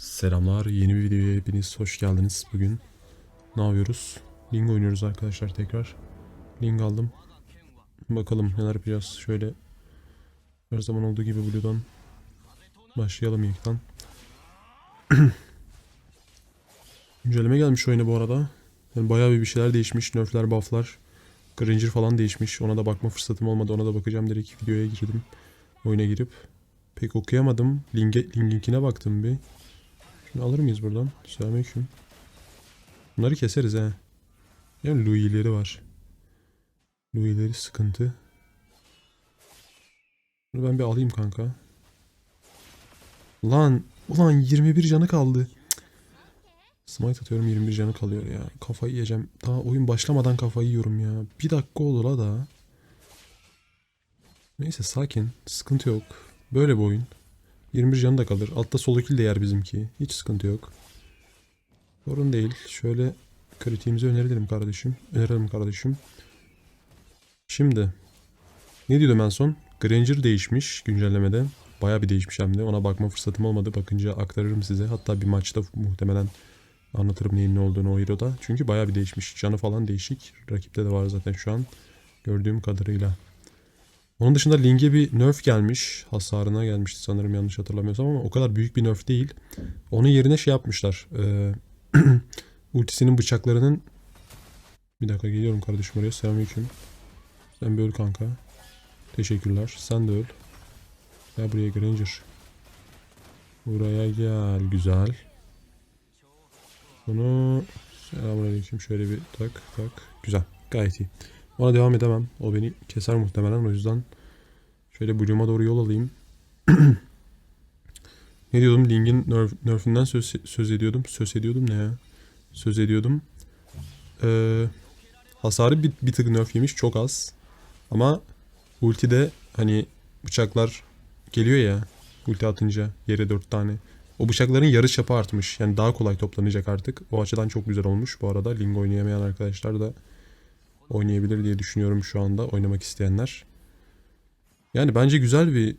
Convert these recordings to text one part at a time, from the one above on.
Selamlar, yeni bir videoya hepiniz hoş geldiniz. Bugün ne yapıyoruz? Ling oynuyoruz arkadaşlar tekrar. Ling aldım. Bakalım neler yapacağız. Şöyle her zaman olduğu gibi Blue'dan başlayalım ilkten. Güncelleme gelmiş oyuna bu arada. Yani bayağı bir bir şeyler değişmiş. Nerfler, bufflar. Granger falan değişmiş. Ona da bakma fırsatım olmadı. Ona da bakacağım. Direkt videoya girdim. Oyuna girip. Pek okuyamadım. Link'e, linkine baktım bir. Şunu alır mıyız buradan? Selamünaleyküm. Bunları keseriz he. Yani Louis'leri var. Louis'leri sıkıntı. Bunu ben bir alayım kanka. Lan, ulan 21 canı kaldı. Cık. Smite atıyorum 21 canı kalıyor ya. Kafayı yiyeceğim. Daha oyun başlamadan kafayı yiyorum ya. Bir dakika oldu la da. Neyse sakin. Sıkıntı yok. Böyle bir oyun. 21 canı da kalır. Altta solo kill de yer bizimki. Hiç sıkıntı yok. Sorun değil. Şöyle kritiğimizi önerelim kardeşim. Önerelim kardeşim. Şimdi. Ne diyordum en son? Granger değişmiş güncellemede. Baya bir değişmiş hem de. Ona bakma fırsatım olmadı. Bakınca aktarırım size. Hatta bir maçta muhtemelen anlatırım neyin ne olduğunu o hero'da. Çünkü baya bir değişmiş. Canı falan değişik. Rakipte de var zaten şu an. Gördüğüm kadarıyla. Onun dışında Ling'e bir nerf gelmiş. Hasarına gelmişti sanırım yanlış hatırlamıyorsam ama o kadar büyük bir nerf değil. Onun yerine şey yapmışlar. Ee, ultisinin bıçaklarının... Bir dakika geliyorum kardeşim oraya. Selamünaleyküm. Sen bir öl kanka. Teşekkürler. Sen de öl. Gel buraya Granger. Buraya gel. Güzel. Bunu... Selamünaleyküm. Şöyle bir tak tak. Güzel. Gayet iyi. Ona devam edemem. O beni keser muhtemelen. O yüzden şöyle Bloom'a doğru yol alayım. ne diyordum? Ling'in nerf, nerfinden söz, söz ediyordum. Söz ediyordum ne ya? Söz ediyordum. Ee, hasarı bir, bir tık nerf yemiş. Çok az. Ama ultide hani bıçaklar geliyor ya. Ulti atınca yere dört tane. O bıçakların yarı çapı artmış. Yani daha kolay toplanacak artık. O açıdan çok güzel olmuş bu arada. Ling oynayamayan arkadaşlar da oynayabilir diye düşünüyorum şu anda oynamak isteyenler. Yani bence güzel bir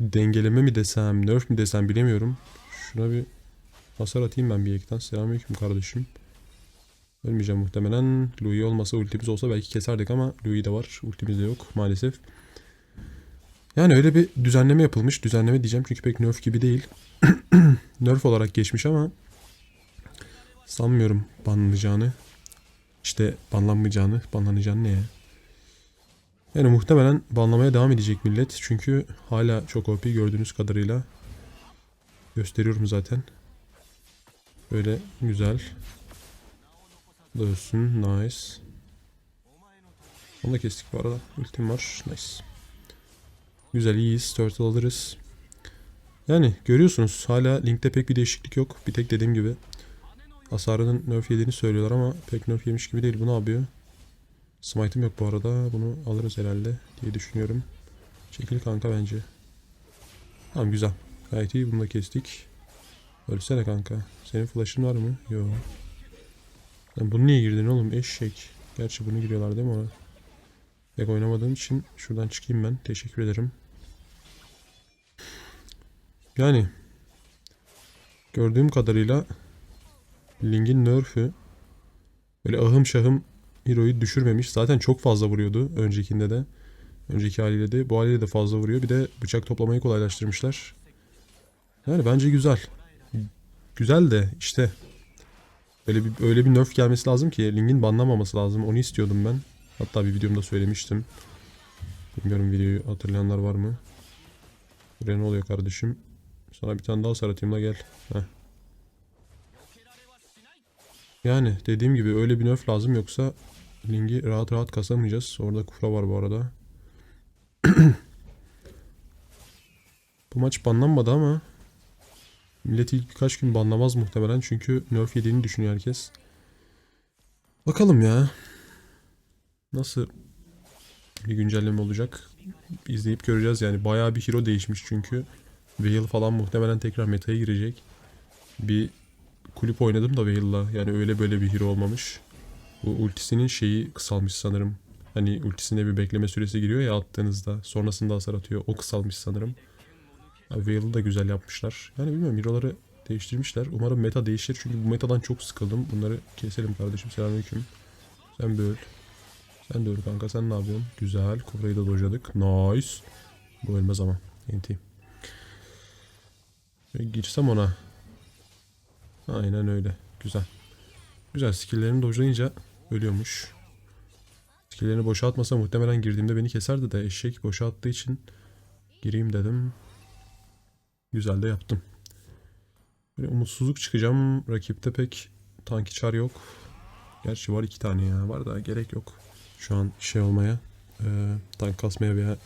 dengeleme mi desem, nerf mi desem bilemiyorum. Şuna bir hasar atayım ben bir ekten. Selamünaleyküm kardeşim. Ölmeyeceğim muhtemelen. Louis olmasa ultimiz olsa belki keserdik ama Louis de var. Ultimiz de yok maalesef. Yani öyle bir düzenleme yapılmış. Düzenleme diyeceğim çünkü pek nerf gibi değil. nerf olarak geçmiş ama sanmıyorum banlanacağını. İşte banlanmayacağını, banlanacağını ne ya? Yani muhtemelen banlamaya devam edecek millet. Çünkü hala çok OP gördüğünüz kadarıyla. Gösteriyorum zaten. Böyle güzel. Dövsün. Nice. Onu da kestik bu arada. Ultim var. Nice. Güzel iyiyiz. Turtle alırız. Yani görüyorsunuz hala linkte pek bir değişiklik yok. Bir tek dediğim gibi hasarının nerf yediğini söylüyorlar ama pek nerf yemiş gibi değil. Bu ne yapıyor? Smite'ım yok bu arada. Bunu alırız herhalde diye düşünüyorum. Çekil kanka bence. Tamam güzel. Gayet iyi bunu da kestik. Ölsene kanka. Senin flash'ın var mı? Yok. Lan bunu niye girdin oğlum? Eşek. Gerçi bunu giriyorlar değil mi ona? Pek oynamadığım için şuradan çıkayım ben. Teşekkür ederim. Yani gördüğüm kadarıyla Ling'in nerf'ü böyle ahım şahım Hero'yu düşürmemiş. Zaten çok fazla vuruyordu öncekinde de. Önceki haliyle de. Bu haliyle de fazla vuruyor. Bir de bıçak toplamayı kolaylaştırmışlar. Yani bence güzel. Güzel de işte öyle bir öyle bir nerf gelmesi lazım ki Ling'in banlamaması lazım. Onu istiyordum ben. Hatta bir videomda söylemiştim. Bilmiyorum videoyu hatırlayanlar var mı? Buraya ne oluyor kardeşim? Sana bir tane daha saratayım da gel. Heh. Yani dediğim gibi öyle bir nerf lazım yoksa Ling'i rahat rahat kasamayacağız. Orada kufra var bu arada. bu maç banlanmadı ama millet ilk birkaç gün banlamaz muhtemelen çünkü nerf yediğini düşünüyor herkes. Bakalım ya. Nasıl bir güncelleme olacak? İzleyip göreceğiz yani. Bayağı bir hero değişmiş çünkü. Veil falan muhtemelen tekrar meta'ya girecek. Bir kulüp oynadım da Veil'la. Yani öyle böyle bir hero olmamış. Bu ultisinin şeyi kısalmış sanırım. Hani ultisinde bir bekleme süresi giriyor ya attığınızda. Sonrasında hasar atıyor. O kısalmış sanırım. Veil'ı da güzel yapmışlar. Yani bilmiyorum hero'ları Değiştirmişler. Umarım meta değişir. Çünkü bu metadan çok sıkıldım. Bunları keselim kardeşim. Selamünaleyküm. Sen bir öl. Sen de öl kanka. Sen ne yapıyorsun? Güzel. Kobra'yı da dojladık. Nice. Bu ölmez ama. Enti. Girsem ona. Aynen öyle. Güzel. Güzel. Skill'lerini dojlayınca ölüyormuş. Skill'lerini boşa atmasa muhtemelen girdiğimde beni keserdi de eşek boşa attığı için gireyim dedim. Güzel de yaptım. Böyle umutsuzluk çıkacağım. Rakipte pek tanki çar yok. Gerçi var iki tane ya. Var da gerek yok. Şu an şey olmaya. e, tank kasmaya veya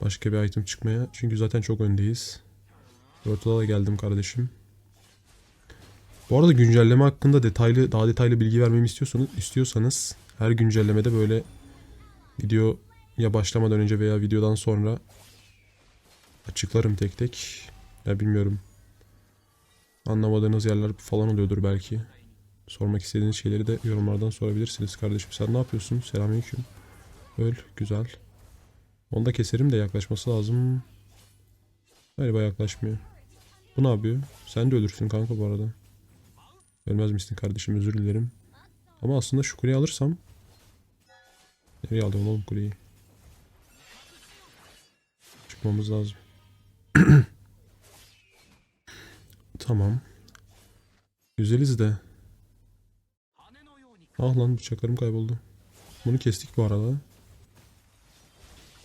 başka bir item çıkmaya. Çünkü zaten çok öndeyiz. Da geldim kardeşim. Bu arada güncelleme hakkında detaylı daha detaylı bilgi vermemi istiyorsanız istiyorsanız her güncellemede böyle video ya başlamadan önce veya videodan sonra açıklarım tek tek. Ya bilmiyorum. Anlamadığınız yerler falan oluyordur belki. Sormak istediğiniz şeyleri de yorumlardan sorabilirsiniz kardeşim. Sen ne yapıyorsun? Selamünaleyküm. Öl. Güzel. Onu da keserim de yaklaşması lazım. Galiba yaklaşmıyor. Bu ne yapıyor? Sen de ölürsün kanka bu arada. Ölmez misin kardeşim özür dilerim. Ama aslında şu kuleyi alırsam Nereye alıyorum oğlum kuleyi? Çıkmamız lazım. tamam. Güzeliz de. Ah lan bıçaklarım kayboldu. Bunu kestik bu arada.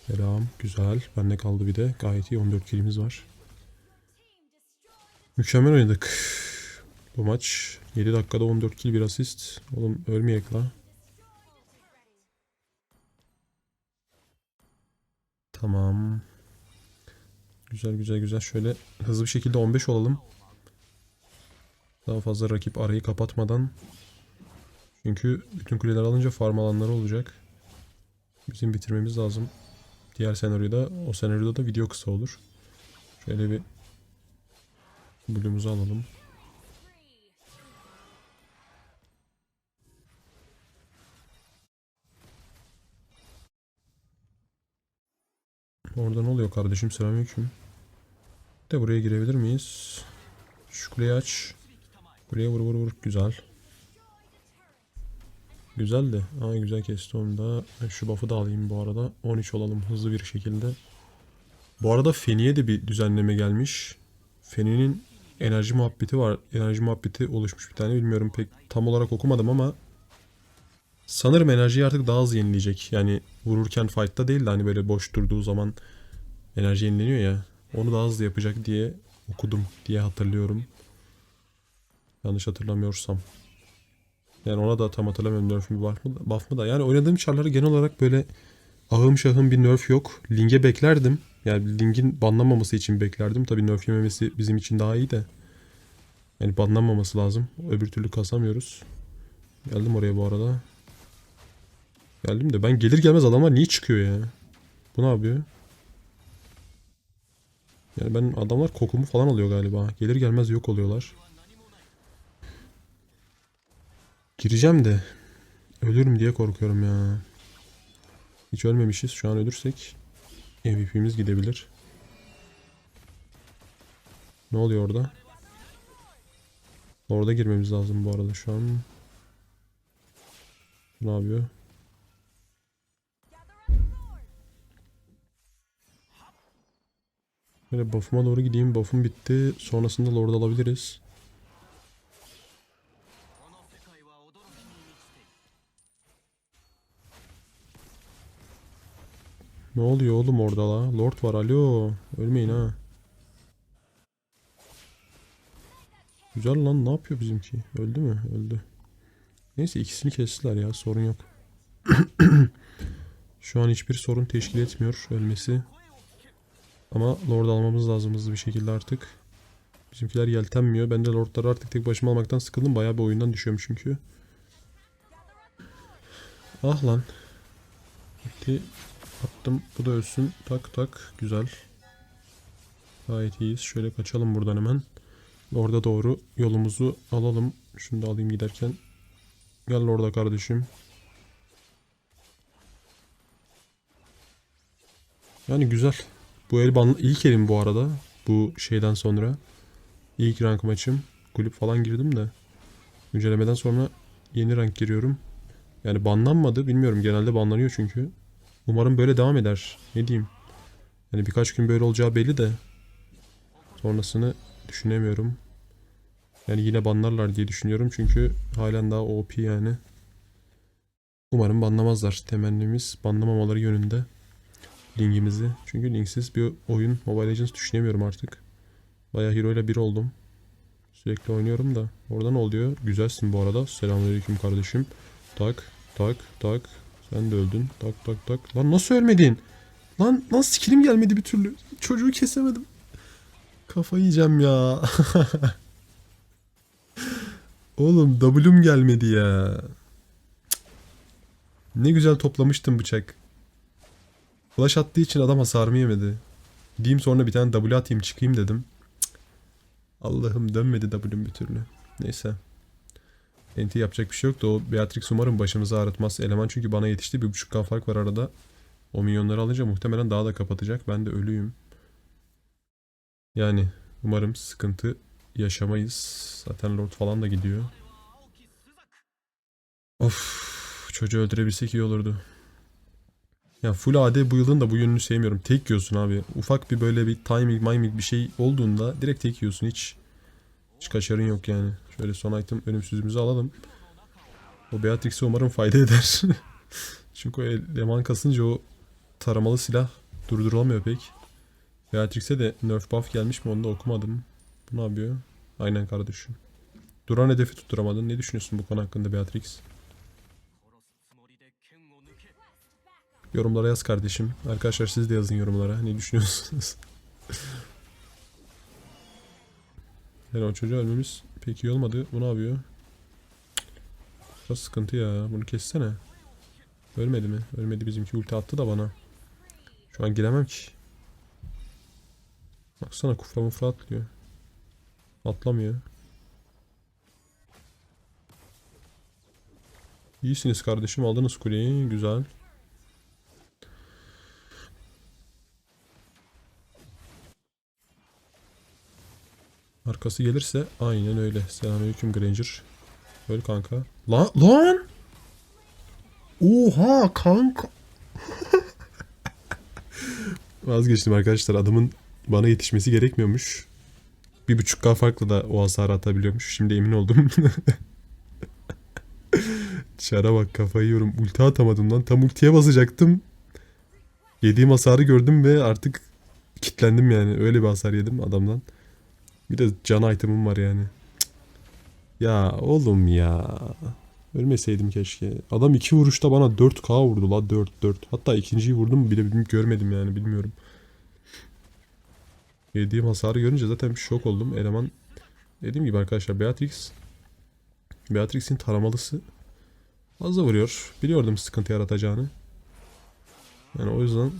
Selam. Güzel. Bende kaldı bir de. Gayet iyi. 14 kilimiz var. Mükemmel oynadık. Bu maç 7 dakikada 14 kill bir asist. Oğlum ölmeyek la. Tamam. Güzel güzel güzel. Şöyle hızlı bir şekilde 15 olalım. Daha fazla rakip arayı kapatmadan. Çünkü bütün kuleler alınca farm alanları olacak. Bizim bitirmemiz lazım. Diğer senaryoda, o senaryoda da video kısa olur. Şöyle bir Blue'umuzu alalım. Orada ne oluyor kardeşim? Selamünaleyküm. De buraya girebilir miyiz? Şu kuleyi aç. Kuleye vur vur vur. Güzel. Güzel de. Aa güzel kesti onu da. Şu buff'ı da alayım bu arada. 13 olalım hızlı bir şekilde. Bu arada Feni'ye de bir düzenleme gelmiş. Feni'nin enerji muhabbeti var. Enerji muhabbeti oluşmuş bir tane. Bilmiyorum pek tam olarak okumadım ama sanırım enerjiyi artık daha hızlı yenileyecek. Yani vururken fight'ta değil de hani böyle boş durduğu zaman enerji yenileniyor ya. Onu daha hızlı yapacak diye okudum diye hatırlıyorum. Yanlış hatırlamıyorsam. Yani ona da tam hatırlamıyorum nerf mi buff mı, buff mı da. Yani oynadığım çarları genel olarak böyle ahım şahım bir nerf yok. Ling'e beklerdim. Yani Ling'in banlanmaması için beklerdim. Tabii nerf yememesi bizim için daha iyi de. Yani banlanmaması lazım. Öbür türlü kasamıyoruz. Geldim oraya bu arada. Geldim de ben gelir gelmez adamlar niye çıkıyor ya? Bu ne yapıyor? Yani ben adamlar kokumu falan alıyor galiba. Gelir gelmez yok oluyorlar. Gireceğim de ölürüm diye korkuyorum ya. Hiç ölmemişiz. Şu an ölürsek MVP'miz gidebilir. Ne oluyor orada? Orada girmemiz lazım bu arada şu an. Ne yapıyor? Böyle buff'ıma doğru gideyim. Buff'um bitti. Sonrasında Lord alabiliriz. Ne oluyor oğlum orada la? Lord var alo. Ölmeyin ha. Güzel lan ne yapıyor bizimki? Öldü mü? Öldü. Neyse ikisini kestiler ya sorun yok. Şu an hiçbir sorun teşkil etmiyor ölmesi. Ama Lord almamız lazım hızlı bir şekilde artık. Bizimkiler yeltenmiyor. Ben de Lord'ları artık tek başıma almaktan sıkıldım. Bayağı bir oyundan düşüyorum çünkü. Ah lan. Gitti. Attım. Bu da ölsün. Tak tak. Güzel. Gayet iyiyiz. Şöyle kaçalım buradan hemen. Orada doğru yolumuzu alalım. Şunu da alayım giderken. Gel orada kardeşim. Yani güzel. Bu el ilk elim bu arada. Bu şeyden sonra. İlk rank maçım. Kulüp falan girdim de. Güncellemeden sonra yeni rank giriyorum. Yani banlanmadı bilmiyorum. Genelde banlanıyor çünkü. Umarım böyle devam eder. Ne diyeyim. Yani birkaç gün böyle olacağı belli de. Sonrasını düşünemiyorum. Yani yine banlarlar diye düşünüyorum. Çünkü halen daha OP yani. Umarım banlamazlar. Temennimiz banlamamaları yönünde. Linkimizi. Çünkü linksiz bir oyun Mobile Legends düşünemiyorum artık. Bayağı hero ile bir oldum. Sürekli oynuyorum da. Orada ne oluyor? Güzelsin bu arada. Selamünaleyküm kardeşim. Tak tak tak. Sen de öldün. Tak tak tak. Lan nasıl ölmedin? Lan lan skillim gelmedi bir türlü. Çocuğu kesemedim. Kafayı yiyeceğim ya. Oğlum W'm gelmedi ya. Ne güzel toplamıştım bıçak. Flash attığı için adam hasarımı yemedi. Diyeyim sonra bir tane W atayım çıkayım dedim. Allah'ım dönmedi W'm bir türlü. Neyse. NT yapacak bir şey yok da o Beatrix umarım başımızı ağrıtmaz. Eleman çünkü bana yetişti. Bir buçuk K fark var arada. O milyonları alınca muhtemelen daha da kapatacak. Ben de ölüyüm. Yani umarım sıkıntı yaşamayız. Zaten Lord falan da gidiyor. Of çocuğu öldürebilsek iyi olurdu. Ya full AD bu yılın da bu yönünü sevmiyorum. Tek yiyorsun abi. Ufak bir böyle bir timing miming bir şey olduğunda direkt tek yiyorsun. Hiç, hiç kaçarın yok yani. Şöyle son item ölümsüzümüzü alalım. O Beatrix'e umarım fayda eder. Çünkü o eleman kasınca o taramalı silah durdurulamıyor pek. Beatrix'e de nerf buff gelmiş mi onu da okumadım. Bu ne yapıyor? Aynen kardeşim. Duran hedefi tutturamadın. Ne düşünüyorsun bu konu hakkında Beatrix? Yorumlara yaz kardeşim. Arkadaşlar siz de yazın yorumlara. Ne düşünüyorsunuz? yani o çocuğu ölmemiz pek iyi olmadı. Bu ne yapıyor? Biraz sıkıntı ya. Bunu kessene. Ölmedi mi? Ölmedi bizimki ulti attı da bana. Şu an giremem ki. Baksana kufra mufra atlıyor. Atlamıyor. İyisiniz kardeşim. Aldınız kuleyi. Güzel. Arkası gelirse aynen öyle. Selamünaleyküm Granger. Öl kanka. Lan lan! Oha kanka. Vazgeçtim arkadaşlar. Adamın bana yetişmesi gerekmiyormuş. Bir buçuk K farklı da o hasarı atabiliyormuş. Şimdi emin oldum. Çara bak kafayı yiyorum. Ulti atamadım lan. Tam ultiye basacaktım. Yediğim hasarı gördüm ve artık kitlendim yani. Öyle bir hasar yedim adamdan. Bir de can item'ım var yani. Ya oğlum ya. Ölmeseydim keşke. Adam iki vuruşta bana 4k vurdu la 4 4. Hatta ikinciyi vurdum bile görmedim yani bilmiyorum. Yediğim hasarı görünce zaten bir şok oldum. Eleman dediğim gibi arkadaşlar Beatrix Beatrix'in taramalısı fazla vuruyor. Biliyordum sıkıntı yaratacağını. Yani o yüzden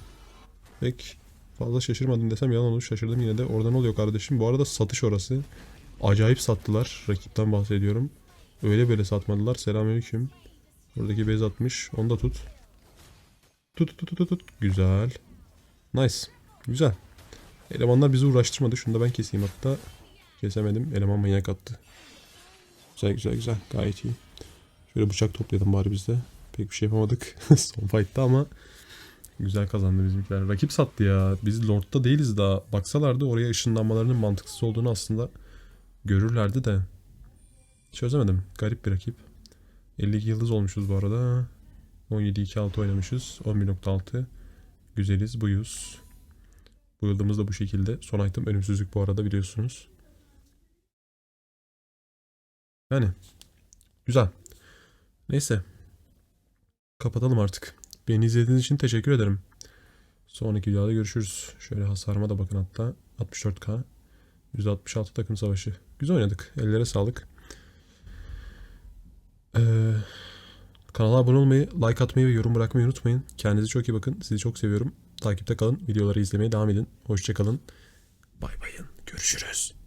pek fazla şaşırmadım desem yalan olur. Şaşırdım yine de. Orada ne oluyor kardeşim? Bu arada satış orası. Acayip sattılar. Rakipten bahsediyorum. Öyle böyle satmadılar. Selamünaleyküm. Buradaki bez atmış. Onu da tut. Tut tut tut tut. Güzel. Nice. Güzel. Elemanlar bizi uğraştırmadı. Şunu da ben keseyim hatta. Kesemedim. Eleman manyak attı. Güzel güzel güzel. Gayet iyi. Şöyle bıçak toplayalım bari biz de. Pek bir şey yapamadık. Son fight'ta ama güzel kazandı bizimkiler. Rakip sattı ya. Biz Lord'da değiliz daha. Baksalardı oraya ışınlanmalarının mantıksız olduğunu aslında görürlerdi de. Çözemedim. Garip bir rakip. 52 yıldız olmuşuz bu arada. 17-2-6 oynamışız. 11.6. Güzeliz. Buyuz. Bu yıldımız da bu şekilde. Son item ölümsüzlük bu arada biliyorsunuz. Yani. Güzel. Neyse. Kapatalım artık. Beni izlediğiniz için teşekkür ederim. Sonraki videoda görüşürüz. Şöyle hasarıma da bakın hatta. 64k. %66 takım savaşı. Güzel oynadık. Ellere sağlık. Ee, kanala abone olmayı, like atmayı ve yorum bırakmayı unutmayın. Kendinize çok iyi bakın. Sizi çok seviyorum. Takipte kalın. Videoları izlemeye devam edin. Hoşçakalın. Bay bayın. Görüşürüz.